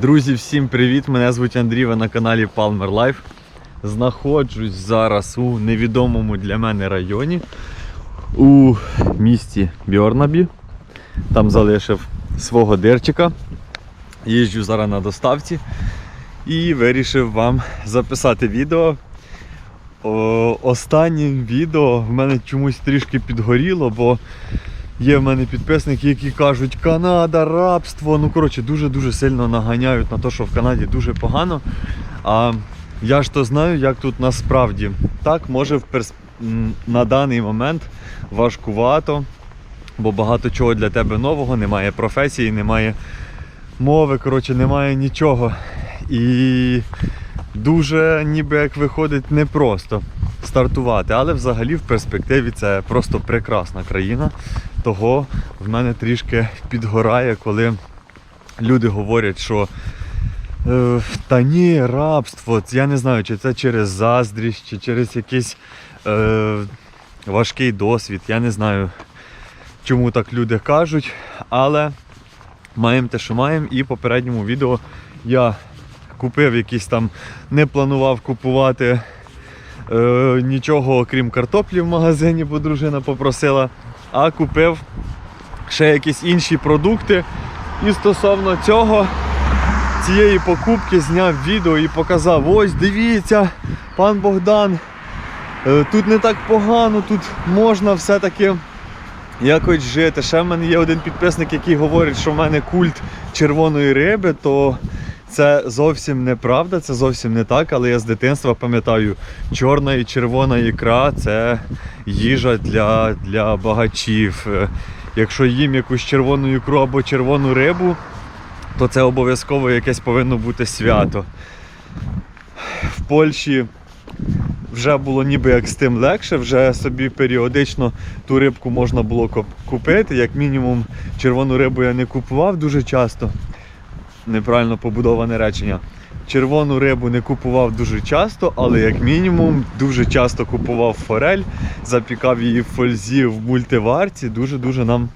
Друзі, всім привіт! Мене звуть Андрій, ви на каналі Palmer Life. Знаходжусь зараз у невідомому для мене районі у місті Бьорнабі. Там залишив свого дирчика. Їжджу зараз на доставці і вирішив вам записати відео. Останнім відео в мене чомусь трішки підгоріло, бо Є в мене підписники, які кажуть, Канада, рабство. Ну, коротше, дуже-дуже сильно наганяють на те, що в Канаді дуже погано. А я ж то знаю, як тут насправді. Так, може в перс... на даний момент важкувато, бо багато чого для тебе нового, немає професії, немає мови, коротше, немає нічого. І дуже ніби як виходить непросто стартувати, але взагалі в перспективі це просто прекрасна країна. Того в мене трішки підгорає, коли люди говорять, що е, та ні, рабство, я не знаю, чи це через заздрість, чи через якийсь е, важкий досвід. Я не знаю, чому так люди кажуть, але маємо те, що маємо. І в попередньому відео я купив якісь там, не планував купувати е, нічого окрім картоплі в магазині, бо дружина попросила, а купив ще якісь інші продукти. І стосовно цього, цієї покупки зняв відео і показав, ось дивіться, пан Богдан, е, тут не так погано, тут можна все-таки якось жити. Ще в мене є один підписник, який говорить, що в мене культ червоної риби, то це зовсім неправда, це зовсім не так, але я з дитинства пам'ятаю, чорна і червона ікра це їжа для, для багачів. Е, Якщо їм якусь червону ікру або червону рибу, то це обов'язково якесь повинно бути свято. В Польщі вже було ніби як з тим легше, вже собі періодично ту рибку можна було купити. Як мінімум, червону рибу я не купував дуже часто. Неправильно побудоване речення. Червону рибу не купував дуже часто, але як мінімум дуже часто купував форель, запікав її в фользі в мультиварці. Дуже-дуже нам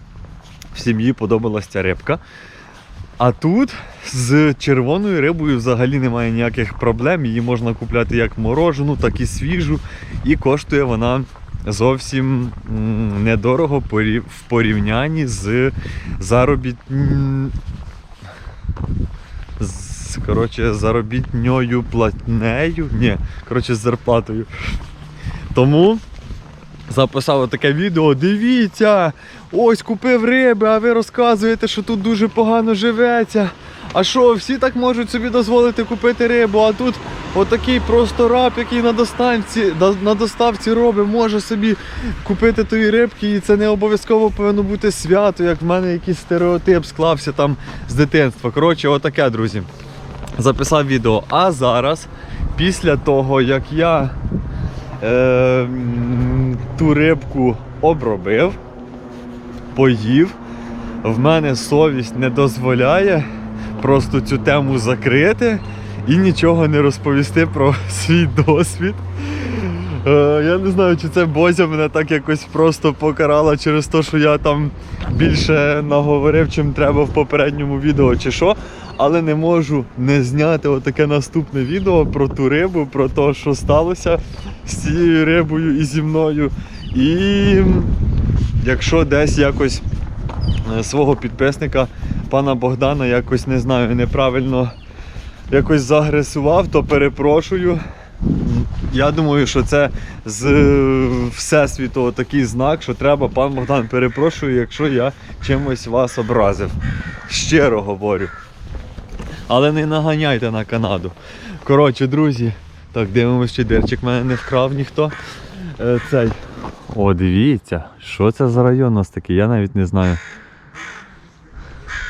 в сім'ї подобалась ця рибка. А тут з червоною рибою взагалі немає ніяких проблем. Її можна купляти як морожену, так і свіжу. І коштує вона зовсім недорого в порівнянні з заробіт... коротше, заробітньою платнею. Ні, коротше, з зарплатою. Тому записав таке відео. Дивіться, ось купив риби, а ви розказуєте, що тут дуже погано живеться. А що, всі так можуть собі дозволити купити рибу, а тут отакий просто раб, який на доставці, на доставці робить, може собі купити тої рибки, і це не обов'язково повинно бути свято, як в мене якийсь стереотип склався там з дитинства. Коротше, отаке, друзі. Записав відео. А зараз, після того, як я е, ту рибку обробив, поїв, в мене совість не дозволяє просто цю тему закрити і нічого не розповісти про свій досвід. Е, я не знаю, чи це Бозя мене так якось просто покарала через те, що я там більше наговорив, чим треба в попередньому відео, чи що. Але не можу не зняти отаке наступне відео про ту рибу, про те, що сталося з цією рибою і зі мною. І якщо десь якось е, свого підписника, пана Богдана, якось не знаю, неправильно якось загресував, то перепрошую. Я думаю, що це з е, всесвіту такий знак, що треба, пан Богдан, перепрошую, якщо я чимось вас образив. Щиро говорю. Але не наганяйте на Канаду. Коротше, друзі, так, дивимося, чи дирчик мене не вкрав ніхто. Е, цей. О, дивіться, що це за район у нас такий, я навіть не знаю.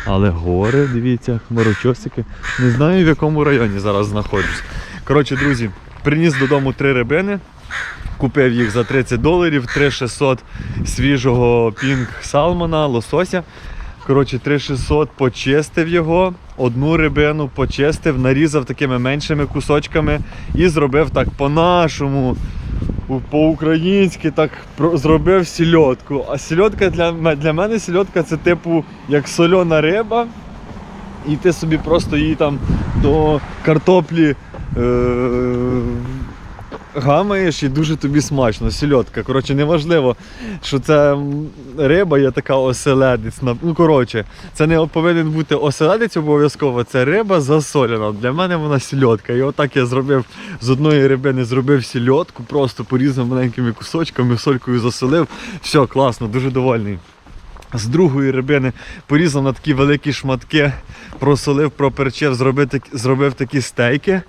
Але гори, дивіться, хмарочосики. Не знаю в якому районі зараз знаходжусь. Коротше, друзі, приніс додому три рибини. Купив їх за 30 доларів, 3600 свіжого пінг салмона, лосося. Коротше, 3600 почистив його, одну рибину почистив, нарізав такими меншими кусочками і зробив так по-нашому, по-українськи, так зробив сільотку. А сільотка для, для мене сільотка це типу як сольона риба. І ти собі просто її там до картоплі е- гамаєш і дуже тобі смачно. Сільотка. Коротше, неважливо, що це риба є така оселедець. Ну, коротше, це не повинен бути оселедець обов'язково, це риба засолена. Для мене вона сільотка. І отак я зробив з одної рибини зробив сільотку, просто порізав маленькими кусочками, солькою засолив. Все, класно, дуже довольний. З другої рибини порізав на такі великі шматки, просолив, проперчив, зробив, зробив такі стейки.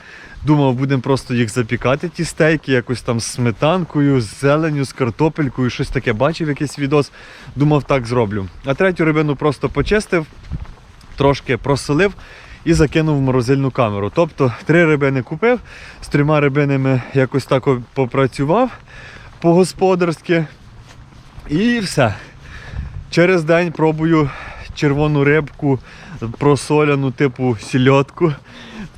Думав, будемо просто їх запікати, ті стейки, якось там з сметанкою, з зеленю, з картопелькою, щось таке бачив, якийсь відос. Думав, так зроблю. А третю рибину просто почистив, трошки просолив і закинув в морозильну камеру. Тобто три рибини купив, з трьома рибинами якось так попрацював по-господарськи. І все. Через день пробую червону рибку, просоляну, типу сільотку.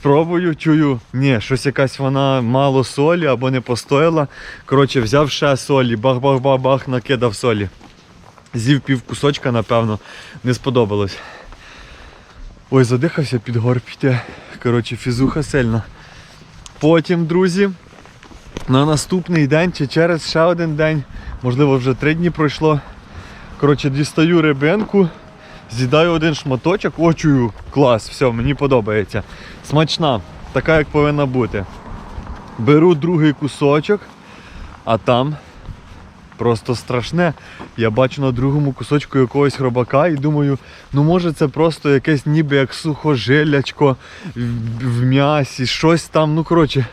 Пробую, чую, ні, щось якась вона мало солі або не постояла. Коротше, взяв ще солі, бах-бах-бах-бах, накидав солі. З'їв пів кусочка, напевно, не сподобалось. Ой, задихався під гор піти. Коротше, фізуха сильна. Потім, друзі, на наступний день чи через ще один день, можливо, вже три дні пройшло. Коротше, дістаю рибинку, з'їдаю один шматочок, о, чую, клас, все, мені подобається. Смачна, така як повинна бути. Беру другий кусочок, а там просто страшне. Я бачу на другому кусочку якогось хробака і думаю, ну може це просто якесь ніби як сухожилячко в, м'ясі, щось там. Ну коротше,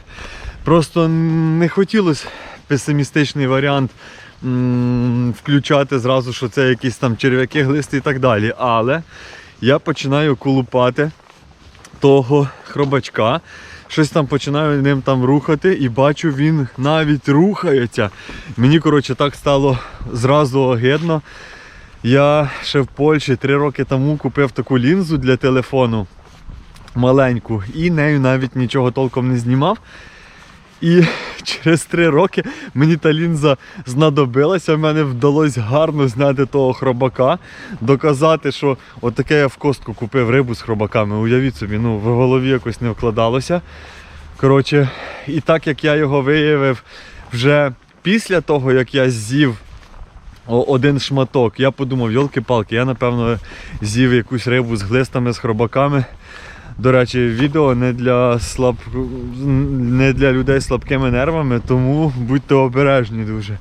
просто не хотілося песимістичний варіант включати зразу, що це якісь там черв'яки, глисти і так далі. Але я починаю колупати того хробачка. Щось там починаю ним там рухати і бачу, він навіть рухається. Мені, коротше, так стало зразу огидно. Я ще в Польщі три роки тому купив таку лінзу для телефону маленьку і нею навіть нічого толком не знімав. І через три роки мені та лінза знадобилася. В мене вдалося гарно зняти того хробака, доказати, що отаке я в костку купив рибу з хробаками. Уявіть собі, ну в голові якось не вкладалося. Коротше, і так як я його виявив вже після того, як я з'їв один шматок, я подумав, йолки-палки, я напевно з'їв якусь рибу з глистами, з хробаками. До речі, відео не для слаб... не для людей з слабкими нервами, тому будьте обережні дуже.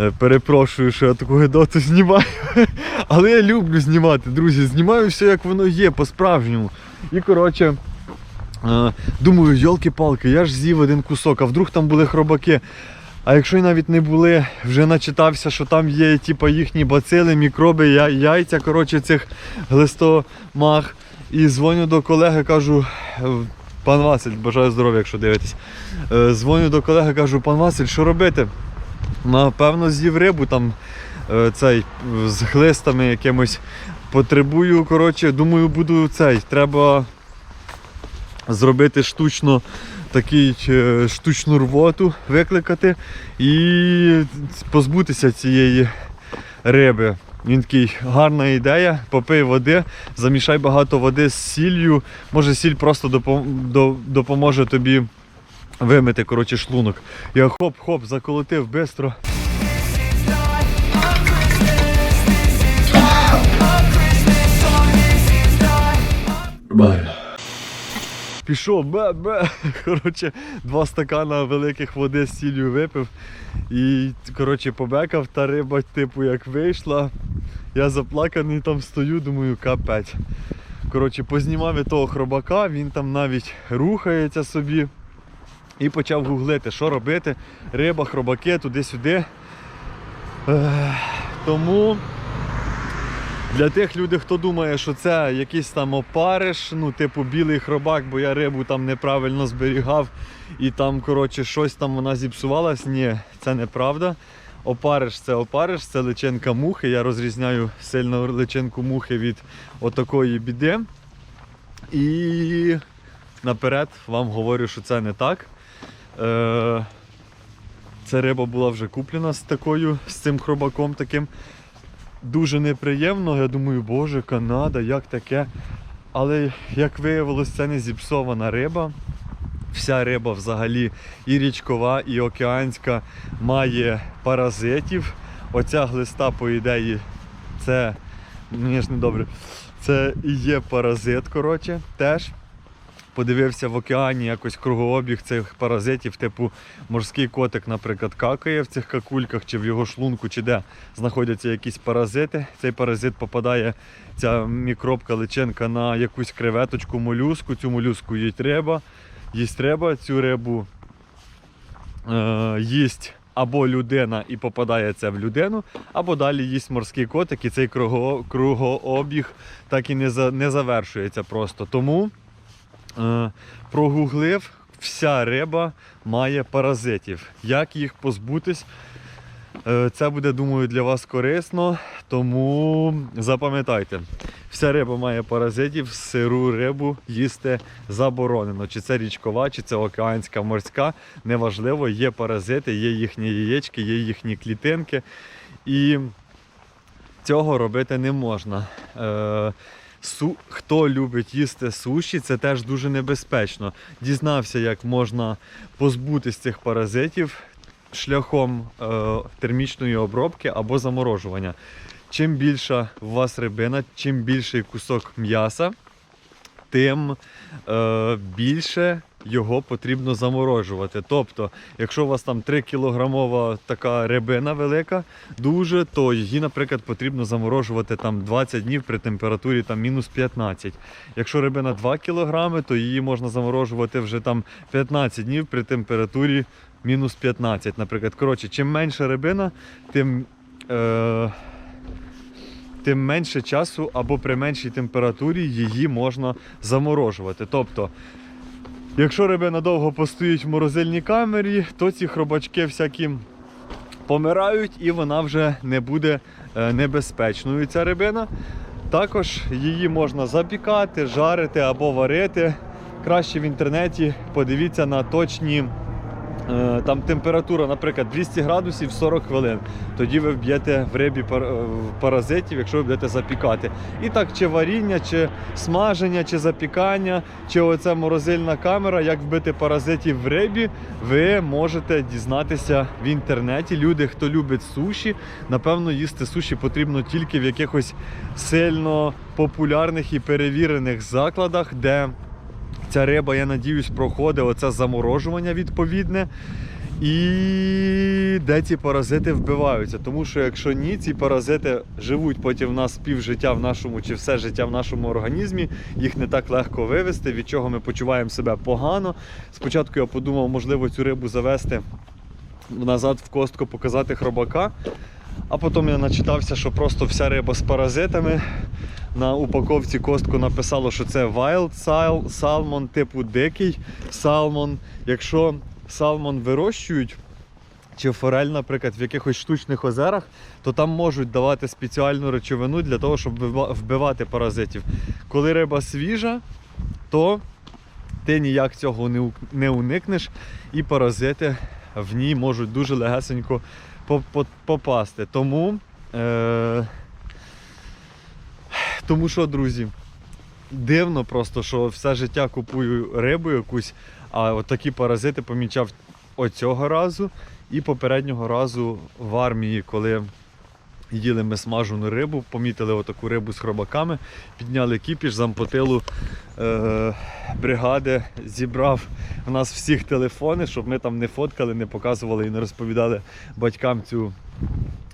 Е, Перепрошую, що я таку гидоту знімаю. Але я люблю знімати, друзі. Знімаю все, як воно є, по-справжньому. І коротше, е, думаю, йолки-палки, я ж з'їв один кусок, а вдруг там були хробаки. А якщо й навіть не були, вже начитався, що там є типу, їхні бацили, мікроби, яйця коротше, цих глистомах. І дзвоню до колеги, кажу, «Е, пан Василь, бажаю здоров'я, якщо дивитесь. Е, Дзвоню до колеги, кажу, пан Василь, що робити? Напевно, з'їв рибу там е, цей з глистами якимось. Потребую, коротше, думаю, буду цей. Треба зробити штучно такий штучну рвоту, викликати і позбутися цієї риби. Він такий, гарна ідея, попий води, замішай багато води з сіллю. Може сіль просто допоможе тобі вимити коротше, шлунок. Я хоп-хоп, заколотив швидко. Пішов, бе-бе. Коротше, два стакана великих води з сіллю випив. І коротше, побекав та риба, типу, як вийшла. Я заплаканий там стою, думаю, капець. Коротше, познімав я того хробака, він там навіть рухається собі. І почав гуглити, що робити. Риба, хробаки, туди-сюди. Тому для тих людей, хто думає, що це якийсь там опариш, ну, типу білий хробак, бо я рибу там неправильно зберігав і там, коротше, щось там вона зіпсувалась. Ні, це неправда. Опариш це опариш, це личинка мухи. Я розрізняю сильно личинку мухи від отакої біди. І наперед вам говорю, що це не так. Е, Ця риба була вже куплена з такою, з цим хробаком таким. Дуже неприємно. Я думаю, боже, Канада, як таке? Але як виявилось, це не зіпсована риба. Вся риба взагалі і річкова, і океанська має паразитів. Оця глиста, по ідеї, це мені ж не добре. Це і є паразит, коротше, теж. Подивився в океані якось кругообіг цих паразитів, типу морський котик, наприклад, какає в цих какульках, чи в його шлунку, чи де знаходяться якісь паразити. Цей паразит попадає, ця мікробка, личинка на якусь креветочку, молюску. Цю молюску їсть риба. Їсть треба цю рибу е, їсть або людина і попадає це в людину, або далі їсть морський котик, і цей круго, кругообіг так і не, за, не завершується просто. Тому е, прогуглив, вся риба має паразитів. Як їх позбутись? Е, Це буде, думаю, для вас корисно, тому запам'ятайте, вся риба має паразитів, сиру рибу їсти заборонено. Чи це річкова, чи це океанська, морська, неважливо, є паразити, є їхні яєчки, є їхні клітинки. І цього робити не можна. Е. Хто любить їсти суші, це теж дуже небезпечно. Дізнався, як можна позбутись цих паразитів шляхом е, термічної обробки або заморожування. Чим більша у вас рибина, чим більший кусок м'яса, тим е, більше його потрібно заморожувати. Тобто, якщо у вас там 3 кілограмова така рибина велика, дуже, то її, наприклад, потрібно заморожувати там 20 днів при температурі там мінус 15. Якщо рибина 2 кілограми, то її можна заморожувати вже там 15 днів при температурі мінус 15, наприклад. Коротше, чим менша рибина, тим. Е, Тим менше часу або при меншій температурі її можна заморожувати. Тобто, якщо рибина довго постоїть в морозильній камері, то ці хробачки всякі помирають і вона вже не буде е, небезпечною. Ця рибина. Також її можна запікати, жарити або варити. Краще в інтернеті подивіться на точні. Е, Там температура, наприклад, 200 градусів 40 хвилин. Тоді ви вб'єте в рибі е, паразитів, якщо ви будете запікати. І так, чи варіння, чи смаження, чи запікання, чи оця морозильна камера, як вбити паразитів в рибі, ви можете дізнатися в інтернеті. Люди, хто любить суші, напевно, їсти суші потрібно тільки в якихось сильно популярних і перевірених закладах, де ця риба, я надіюсь, проходить оце заморожування відповідне. І де ці паразити вбиваються. Тому що якщо ні, ці паразити живуть потім в нас півжиття в нашому чи все життя в нашому організмі, їх не так легко вивести, від чого ми почуваємо себе погано. Спочатку я подумав, можливо, цю рибу завести назад в костку, показати хробака. А потім я начитався, що просто вся риба з паразитами. На упаковці костку написало, що це wild sal- salmon, типу дикий салмон. Якщо салмон вирощують, чи форель, наприклад, в якихось штучних озерах, то там можуть давати спеціальну речовину для того, щоб вбивати паразитів. Коли риба свіжа, то ти ніяк цього не уникнеш, і паразити в ній можуть дуже легесенько по- по- попасти. Тому, е- тому що, друзі, дивно просто, що все життя купую рибу якусь, а от такі паразити помічав оцього разу і попереднього разу в армії, коли їли ми смажену рибу, помітили отаку рибу з хробаками, підняли кіпіш, зампотилу е- бригади, зібрав у нас всіх телефони, щоб ми там не фоткали, не показували і не розповідали батькам цю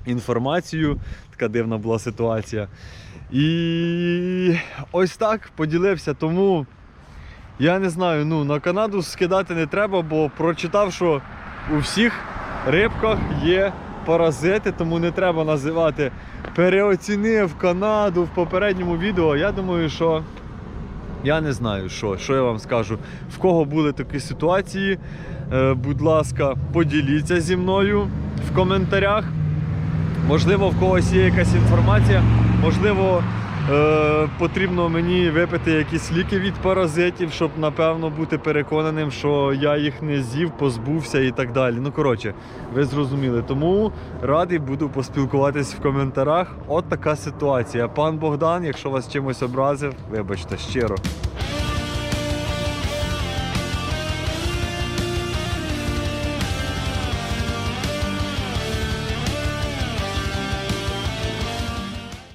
інформацію. Така дивна була ситуація. І ось так поділився. Тому я не знаю, ну на Канаду скидати не треба, бо прочитав, що у всіх рибках є паразити, тому не треба називати переоцінив Канаду в попередньому відео. Я думаю, що я не знаю, що, що я вам скажу. В кого були такі ситуації, е, будь ласка, поділіться зі мною в коментарях. Можливо, в когось є якась інформація, можливо, Е, потрібно мені випити якісь ліки від паразитів, щоб напевно бути переконаним, що я їх не з'їв, позбувся і так далі. Ну коротше, ви зрозуміли. Тому радий буду поспілкуватись в коментарях. От така ситуація. Пан Богдан, якщо вас чимось образив, вибачте щиро.